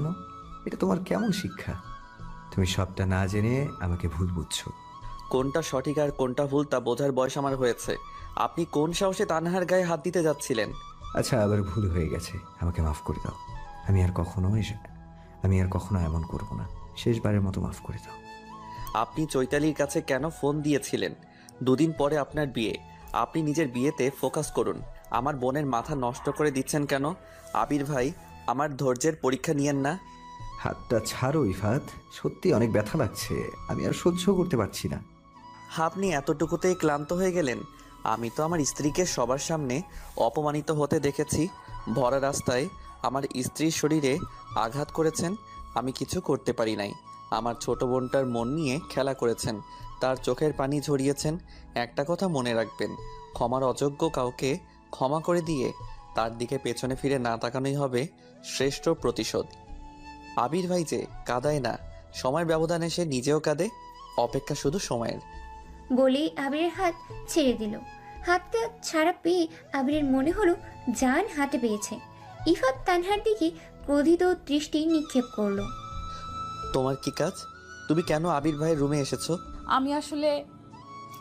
জানো? এটা তোমার কেমন শিক্ষা? তুমি সবটা না জেনে আমাকে ভুল বুঝছ। কোনটা সঠিক আর কোনটা ভুল তা বোঝার বয়স আমার হয়েছে। আপনি কোন সাহসে তানহার গায়ে হাত দিতে যাচ্ছিলেন? আচ্ছা আবার ভুল হয়ে গেছে। আমাকে মাফ করে দাও। আমি আর কখনো আমি আর কখনো এমন করব না। শেষবারের মতো মাফ করে দাও। আপনি চৈতালির কাছে কেন ফোন দিয়েছিলেন? দুদিন পরে আপনার বিয়ে। আপনি নিজের বিয়েতে ফোকাস করুন। আমার বোনের মাথা নষ্ট করে দিচ্ছেন কেন? আবির ভাই আমার ধৈর্যের পরীক্ষা নিয়েন না। হাতটা ছাড়ো ইফাত। সত্যি অনেক ব্যথা লাগছে। আমি আর সহ্য করতে পারছি না। আপনি এতটুকুতেই ক্লান্ত হয়ে গেলেন। আমি তো আমার স্ত্রীকে সবার সামনে অপমানিত হতে দেখেছি। ভরা রাস্তায় আমার স্ত্রীর শরীরে আঘাত করেছেন। আমি কিছু করতে পারি নাই। আমার ছোট বোনটার মন নিয়ে খেলা করেছেন। তার চোখের পানি ঝরিয়েছেন। একটা কথা মনে রাখবেন। ক্ষমার অযোগ্য কাউকে ক্ষমা করে দিয়ে তার দিকে পেছনে ফিরে না তাকানোই হবে শ্রেষ্ঠ প্রতিশোধ। আবির ভাই যে কাদায় না সময় ব্যবধানে সে নিজেও কাঁদে অপেক্ষা শুধু সময়ের। বলেই আবিরের হাত ছেড়ে দিল। হাতটা ছাড়া পেয়ে আবিরের মনে হলো জান হাতে পেয়েছে। ইফাত তানহার দিকে ক্রোধিত দৃষ্টি নিক্ষেপ করল। তোমার কি কাজ? তুমি কেন আবির ভাইয়ের রুমে এসেছ? আমি আসলে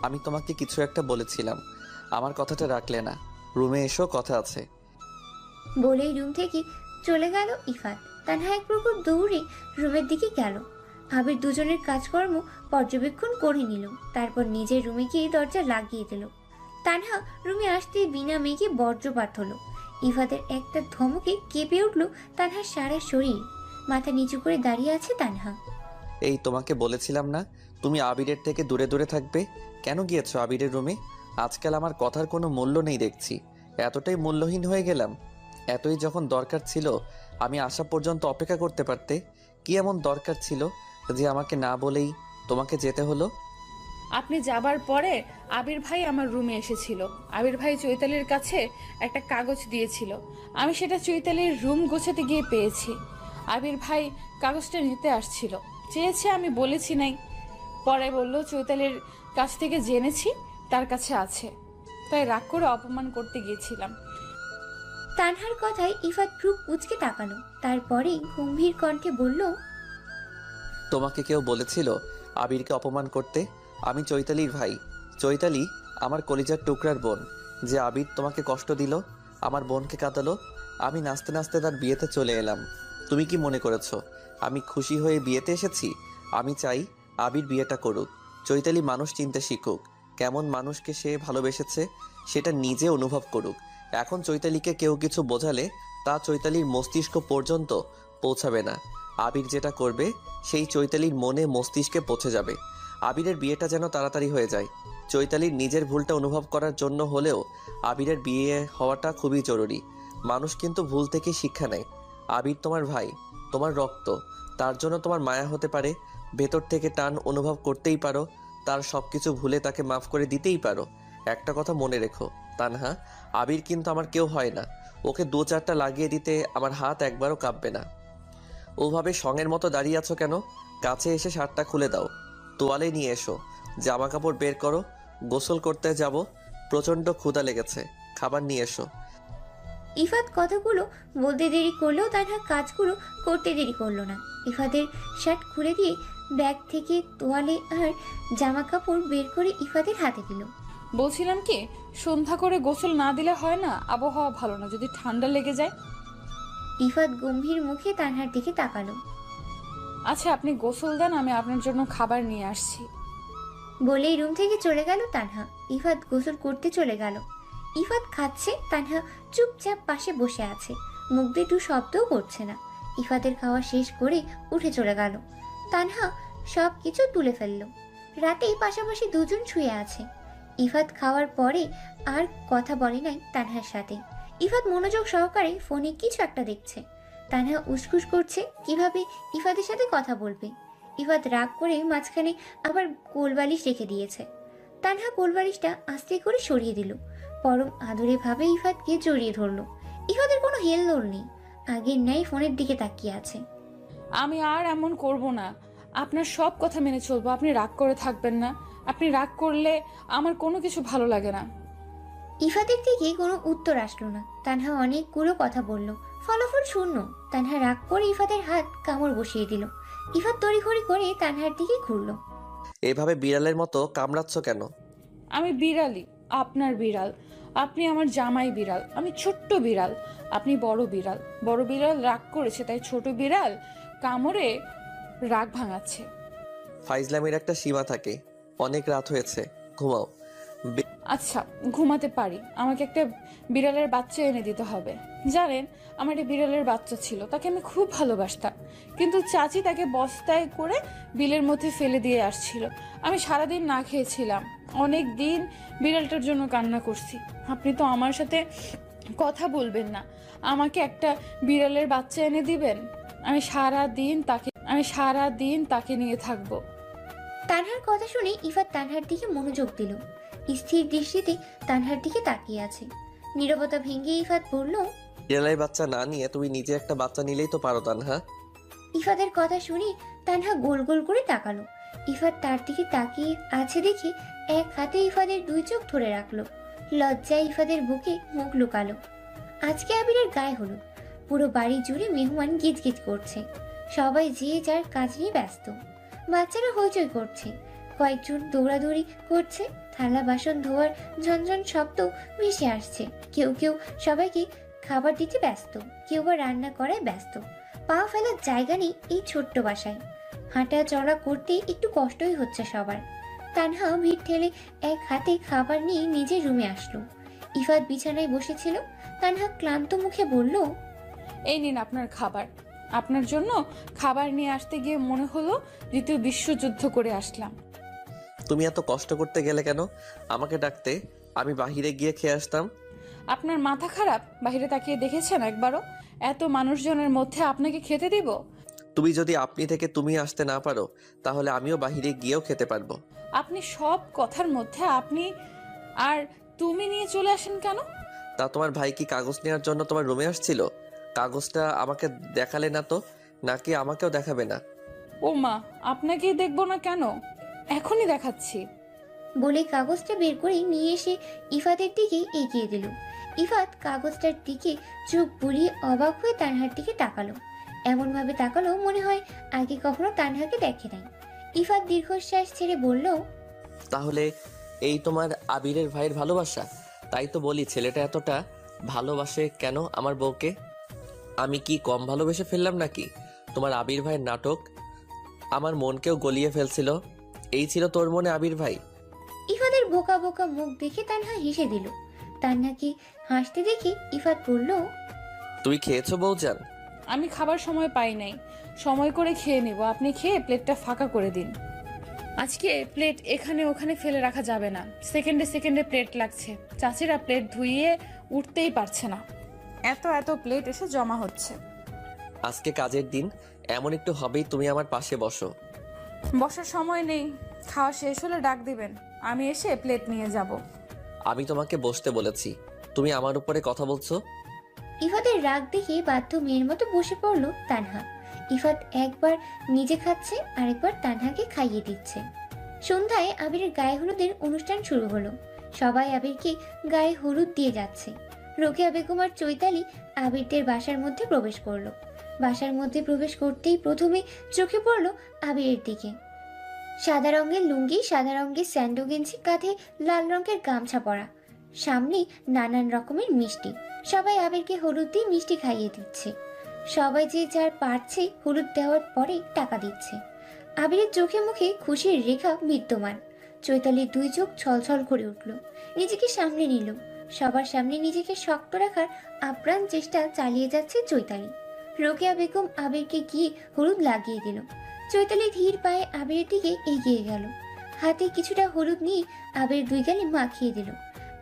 আমি তোমাকে কিছু একটা বলেছিলাম। আমার কথাটা রাখলে না। রুমে এসো কথা আছে। বলেই রুম থেকে চলে গেল ইফাত। তানহা এক প্রকার দৌড়ে রুমের দিকে গেল। আবির দুজনের কাজকর্ম পর্যবেক্ষণ করে নিল, তারপর নিজের রুমে গিয়ে দরজা লাগিয়ে দিল। তানহা রুমে আসতেই বিনা মেঘে বজ্রপাত হলো। ইফাতের একটা ধমকে কেঁপে উঠল তানহার সারা শরীর। মাথা নিচু করে দাঁড়িয়ে আছে তানহা। এই তোমাকে বলেছিলাম না, তুমি আবিরের থেকে দূরে দূরে থাকবে? কেন গিয়েছো আবিরের রুমে? আজকাল আমার কথার কোনো মূল্য নেই দেখছি। এতটাই মূল্যহীন হয়ে গেলাম। এতই যখন দরকার ছিল, আমি আসা পর্যন্ত অপেক্ষা করতে পারতে। কি এমন দরকার ছিল যে আমাকে না বলেই তোমাকে যেতে হলো? আপনি যাবার পরে আবির ভাই আমার রুমে এসেছিল। আবির ভাই চৈতালির কাছে একটা কাগজ দিয়েছিল। আমি সেটা চৈতালির রুম গোছাতে গিয়ে পেয়েছি। আবির ভাই কাগজটা নিতে আসছিল। চেয়েছে আমি বলেছি নাই। পরে বলল, চৈতালির কাছ থেকে জেনেছি, তার কাছে আছে। তাই রাগ করে অপমান করতে গিয়েছিলাম। তানহার কথায় ইফাত ভ্রু কুচকে তাকালো। তারপরে গম্ভীর কণ্ঠে বলল, তোমাকে কেউ বলেছিল আবিরকে অপমান করতে? আমি চৈতালির ভাই। চৈতালি আমার কলিজার টুকরার বোন। যে আবির তোমাকে কষ্ট দিল, আমার বোনকে কাঁদালো, আমি নাচতে নাচতে তার বিয়েতে চলে এলাম। তুমি কি মনে করেছ, আমি খুশি হয়ে বিয়েতে এসেছি? আমি চাই আবির বিয়েটা করুক। চৈতালি মানুষ চিনতে শিখুক। কেমন মানুষকে সে ভালোবেসেছে, সেটা নিজে অনুভব করুক। এখন চৈতালিকে কেউ কিছু বোঝালে তা চৈতালির মস্তিষ্ক পর্যন্ত পৌঁছাবে না। আবির যেটা করবে, সেই চৈতালির মনে মস্তিষ্কে পৌঁছে যাবে। আবিরের বিয়েটা যেন তাড়াতাড়ি হয়ে যায়। চৈতালির নিজের ভুলটা অনুভব করার জন্য হলেও আবিরের বিয়ে হওয়াটা খুবই জরুরি। মানুষ কিন্তু ভুল থেকে শিক্ষা নেয়। আবির তোমার ভাই, তোমার রক্ত, তার জন্য তোমার মায়া হতে পারে। ভেতর থেকে টান অনুভব করতেই পারো, তার সব কিছু ভুলে তাকে মাফ করে দিতেই পারো। একটা কথা মনে রেখো তানহা আবির কিন্তু আমার কেউ হয় না। ওকে দু চারটা লাগিয়ে দিতে আমার হাত একবারও কাঁপবে না। ওভাবে সঙের মতো দাঁড়িয়ে আছো কেন? কাছে এসে শার্টটা খুলে দাও। তোয়ালে নিয়ে এসো। জামা কাপড় বের করো। গোসল করতে যাব। প্রচণ্ড ক্ষুধা লেগেছে। খাবার নিয়ে এসো। ইফাত কথাগুলো বলতে দেরি করলেও তানহা কাজগুলো করতে দেরি করল না। ইফাতের শার্ট খুলে দিয়ে ব্যাগ থেকে তোয়ালে আর জামা কাপড় বের করে ইফাতের হাতে দিল। বলছিলাম কি সন্ধ্যা করে গোসল না দিলে হয় না? আবহাওয়া ভালো না যদি ঠান্ডা লেগে যায়? ইফাত গম্ভীর মুখে তানহার দিকে তাকালো। আচ্ছা আপনি গোসল দেন আমি আপনার জন্য খাবার নিয়ে আসছি। বলেই রুম থেকে চলে গেল তানহা। ইফাত গোসল করতে চলে গেল। ইফাত খাচ্ছে তানহা চুপচাপ পাশে বসে আছে। মুখ দিয়ে একটু শব্দও করছে না। ইফাতের খাওয়া শেষ করে উঠে চলে গেল। তানহা সব কিছু তুলে ফেলল। রাতেই পাশাপাশি দুজন শুয়ে আছে। ইফাত খাওয়ার পরে আর কথা বলে নাই তানহার সাথে। ইফাত মনোযোগ সহকারে ফোনে কিছু একটা দেখছে। তানহা উসখুস করছে, কীভাবে ইফাতের সাথে কথা বলবে? ইফাত রাগ করে মাঝখানে আবার কোলবালিশ রেখে দিয়েছে। তানহা কোলবালিশটা আস্তে করে সরিয়ে দিল। পরম আদরে ভাবে ইফাতকে জড়িয়ে ধরলো। ইফাতের কোনো হেলদোল নেই। আগের ন্যায় ফোনের দিকে তাকিয়ে আছে। আমি আর এমন করব না। আপনার সব কথা মেনে চলবো। আপনি রাগ করে থাকবেন না। আপনি রাগ করলে আমার কোনো কিছু ভালো লাগে না। ইফাতের থেকে কোনো উত্তর আসলো না। তানহা অনেকগুলো কথা বলল। ফলাফল শূন্য। তানহা রাগ করে ইফাতের হাত কামড় বসিয়ে দিল। ইফাত তড়িঘড়ি করে তানহার দিকে ঘুরলো। এভাবে বিড়ালের মতো কামড়াচ্ছ কেন? আমি বিড়ালি আপনার বিড়াল। আপনি আমার জামাই বিড়াল। আমি ছোট্ট বিড়াল। আপনি বড় বিড়াল। বড় বিড়াল রাগ করেছে তাই ছোট বিড়াল কামড়ে রাগ ভাঙাচ্ছে। ফাইজলামের একটা সীমা থাকে। অনেক রাত হয়েছে। ঘুমাও। আচ্ছা ঘুমাতে পারি। আমাকে একটা বিড়ালের বাচ্চা এনে দিতে হবে। জানেন, আমার একটা বিড়ালের বাচ্চা ছিল, তাকে আমি খুব ভালোবাসতাম। কিন্তু চাচি তাকে বস্তায় করে বিলের মধ্যে ফেলে দিয়ে আসছিল। আমি সারাদিন না খেয়েছিলাম। অনেক দিন বিড়ালটার জন্য কান্না করছি। আপনি তো আমার সাথে কথা বলবেন না। আমাকে একটা বিড়ালের বাচ্চা এনে দিবেন? আমি সারা দিন তাকে আমি সারা দিন তাকে নিয়ে থাকব। তানহার কথা শুনে ইফাত তানহার দিকে মনোযোগ দিল। স্থির দৃষ্টিতে তানহার দিকে তাকিয়ে আছে। নীরবতা ভেঙে ইফাত বলল বিড়ালের বাচ্চা না নিয়ে তুমি নিজে একটা বাচ্চা নিলেই তো পারো তানহা। ইফাতের কথা শুনে তানহা গোল গোল করে তাকালো। ইফাত তার দিকে তাকিয়ে আছে দেখে এক হাতে ইফাদের দুই চোখ ধরে রাখল। লজ্জায় ইফাদের বুকে মুখ লুকালো। আজকে আবিরের গায়ে হলো পুরো বাড়ি জুড়ে মেহমান গিজগিজ করছে। সবাই যে যার কাজ নিয়ে ব্যস্ত। বাচ্চারা হইচই করছে। কয়েকজন দৌড়াদৌড়ি করছে, থালা, বাসন, ধোয়ার ঝনঝন শব্দ ভেসে আসছে। কেউ কেউ সবাইকে খাবার দিতে ব্যস্ত, কেউ বা রান্না করায় ব্যস্ত। পা ফেলার জায়গা নেই এই ছোট্ট বাসায়। হাঁটা চলা করতে একটু কষ্টই হচ্ছে সবার। তানহা ভিড় ঠেলে এক হাতে খাবার নিয়ে নিজের রুমে আসলো। ইফাত বিছানায় বসেছিল। তানহা ক্লান্ত মুখে বলল, এই নিন আপনার খাবার। আপনার জন্য খাবার নিয়ে আসতে গিয়ে মনে হলো দ্বিতীয় বিশ্বযুদ্ধ করে আসলাম। তুমি এত কষ্ট করতে গেলে কেন? আমাকে ডাকতে আমি বাহিরে গিয়ে খেয়ে আসতাম। আপনার মাথা খারাপ? বাইরে তাকিয়ে দেখেছেন একবারও? এত মানুষজনের মধ্যে আপনাকে খেতে দিব? তুমি যদি আপনি থেকে তুমি আসতে না পারো তাহলে আমিও বাহিরে গিয়েও খেতে পারব। আপনি সব কথার মধ্যে আপনি আর তুমি নিয়ে চলে আসেন কেন? তা তোমার ভাই কি কাগজ নেওয়ার জন্য তোমার রুমে আসছিল? কাগজটা আমাকে দেখালে না তো? নাকি আমাকেও দেখাবে না? ও মা আপনাকেই দেখব না কেন? এখনই দেখাচ্ছি। বলে কাগজটা বের করে নিয়ে এসে ইফাতের দিকে এগিয়ে দিল। ইফাত কাগজটার দিকে চোখ বুলিয়ে অবাক হয়ে তানহার দিকে তাকালো। এমনভাবে তাকালো মনে হয় আগে কখনো তানহাকে দেখে নাই। ইফাত দীর্ঘশ্বাস ছেড়ে বলল তাহলে এই তোমার আবিরের ভাইয়ের ভালোবাসা? তাই তো বলি ছেলেটা এতটা ভালোবাসে কেন আমার বউকে? আমি কি কম ভালোবেসে ফেললাম নাকি? তোমার আবির ভাইয়ের নাটক। আমার মনকেও গলিয়ে ফেলছিল। এই ছিল তোর মনে আবির ভাই। ইফাদের বোকা বোকা মুখ দেখে তানহা হেসে দিল। তান্নাকে হাসতে দেখে ইফাত বলল তুই খেয়েছো বউজান? আমি খাবার সময় পাই নাই। সময় করে খেয়ে নেব। আপনি খেয়ে প্লেটটা ফাঁকা করে দিন। আজকে প্লেট এখানে ওখানে ফেলে রাখা যাবে না। সেকেন্ডে সেকেন্ডে প্লেট লাগছে। চাচিরা প্লেট ধুইয়ে উঠতেই পারছে না। এত এত প্লেট এসে জমা হচ্ছে। আজকে কাজের দিন এমন একটু হবেই তুমি আমার পাশে বসো। বসার সময় নেই খাওয়া শেষ হলে ডাক দিবেন। আমি এসে প্লেট নিয়ে যাব। আমি তোমাকে বসতে বলেছি। তুমি আমার উপরে কথা বলছো? ইফাতের রাগ দেখে বাধ্য মেয়ের মতো বসে পড়ল তানহা। ইফাত একবার নিজে খাচ্ছে আরেকবার তানহাকে খাইয়ে দিচ্ছে। সন্ধ্যায় আবিরের গায়ে হলুদের অনুষ্ঠান শুরু হলো। সবাই আবিরকে গায়ে হলুদ দিয়ে যাচ্ছে। রোকেয়া বেগম আর চৈতালি আবিরদের বাসার মধ্যে প্রবেশ করল। বাসার মধ্যে প্রবেশ করতেই প্রথমে চোখে পড়ল আবিরের দিকে। সাদা রঙের লুঙ্গি, সাদা রঙের স্যান্ডো গেঞ্জি, কাঁধে লাল রঙের গামছা পরা। সামনে নানান রকমের মিষ্টি। সবাই আবিরকে হলুদ দিয়ে মিষ্টি খাইয়ে দিচ্ছে। সবাই যে যার পারছে হলুদ দেওয়ার পরে টাকা দিচ্ছে। আবিরের চোখে মুখে খুশির রেখা বিদ্যমান। চৈতালির দুই চোখ ছলছল করে উঠল। নিজেকে সামনে নিল। সবার সামনে নিজেকে শক্ত রাখার আপ্রাণ চেষ্টা চালিয়ে যাচ্ছে চৈতালি। রোকেয়া বেগম আবিরকে গিয়ে হলুদ লাগিয়ে দিল। চৈতালি ধীর পায়ে আবিরের দিকে এগিয়ে গেল। হাতে কিছুটা হলুদ নিয়ে আবির দুই গালে মাখিয়ে দিল।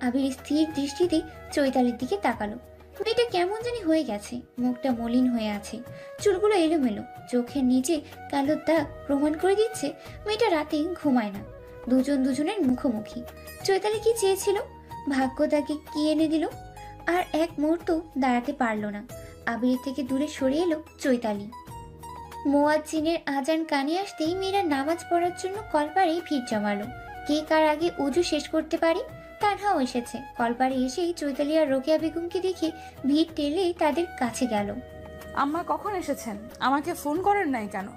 আবির স্থির দৃষ্টিতে চৈতালির দিকে তাকালো। মেয়েটা কেমন জানি হয়ে গেছে, মুখটা মলিন হয়ে আছে, চুলগুলো এলোমেলো, চোখের নিচে কালো দাগ প্রমাণ করে দিচ্ছে মেয়েটা রাতে ঘুমায় না। দুজন দুজনের মুখোমুখি। চৈতালি কি চেয়েছিল? ভাগ্য তাকে কি এনে দিল? আর এক মুহূর্ত দাঁড়াতে পারল না। আবির থেকে দূরে সরে এলো চৈতালি। মোয়াজ্জিনের আজান কানে আসতেই মেয়েরা নামাজ পড়ার জন্য কলপারে ভিড় জমালো। কে কার আগে উজু শেষ করতে পারে? তানহাও এসেছে। কলপারে এসেই চৈতালি আর রোকেয়া বেগমকে দেখে ভিড় টেলে তাদের কাছে গেল। আম্মা কখন এসেছেন? আমাকে ফোন করেন নাই কেন?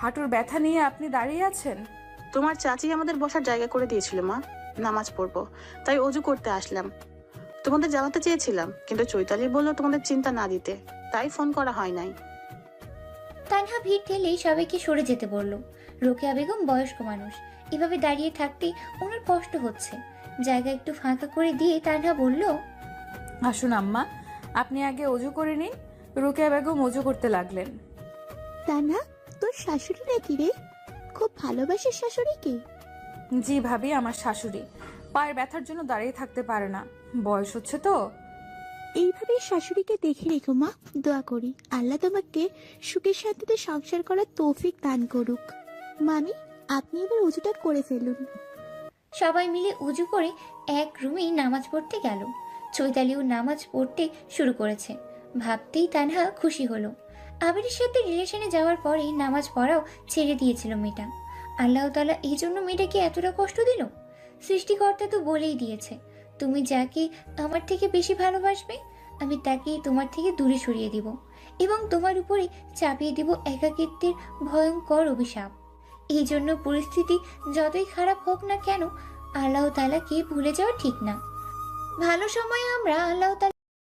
হাঁটুর ব্যথা নিয়ে আপনি দাঁড়িয়ে আছেন? তোমার চাচি আমাদের বসার জায়গা করে দিয়েছিল মা। নামাজ পড়ব। তাই অজু করতে আসলাম। তোমাদের জানাতে চেয়েছিলাম কিন্তু চৈতালি বলল তোমাদের চিন্তা না দিতে। তাই ফোন করা হয় নাই। তানহা ভিড় ঠেলেই সবাইকে সরে যেতে বলল। রোকেয়া বেগম বয়স্ক মানুষ। এভাবে দাঁড়িয়ে থাকতে ওনার কষ্ট হচ্ছে। জায়গা একটু ফাঁকা করে দিয়ে তানহা বলল আসুন আম্মা আপনি আগে অজু করে নিন। রোকেয়া বেগম অজু করতে লাগলেন। তা না তোর শাশুড়ি নাকি রে? খুব ভালোবাসিস শাশুড়িকে। জি ভাবি আমার শাশুড়ি। পায়ের ব্যথার জন্য দাঁড়িয়ে থাকতে পারে না। বয়স হচ্ছে তো। এইভাবে শাশুড়িকে দেখে রেখো মা দোয়া করি। আল্লাহ তোমাকে সুখের শান্তিতে সংসার করার তৌফিক দান করুক। মামি আপনি এবার উজুটা করে ফেলুন। সবাই মিলে উজু করে এক রুমেই নামাজ পড়তে গেল। চৈতালিও নামাজ পড়তে শুরু করেছে। ভাবতেই তানহা খুশি হলো। আবিরের সাথে রিলেশনে যাওয়ার পরেই নামাজ পড়াও ছেড়ে দিয়েছিল মেয়েটা। আল্লাহ তালা এই জন্য মেয়েটাকে এতটা কষ্ট দিল? সৃষ্টিকর্তা তো বলেই দিয়েছে, তুমি যাকে আমার থেকে বেশি ভালোবাসবে, আমি তাকেই তোমার থেকে দূরে সরিয়ে দিব এবং তোমার উপরে চাপিয়ে দিব একাকিত্বের ভয়ঙ্কর অভিশাপ। এই জন্য পরিস্থিতি যতই খারাপ হোক না কেন, আল্লাহ তালাকে ভুলে যাওয়া ঠিক না। ভালো সময়ে আমরা আল্লাহ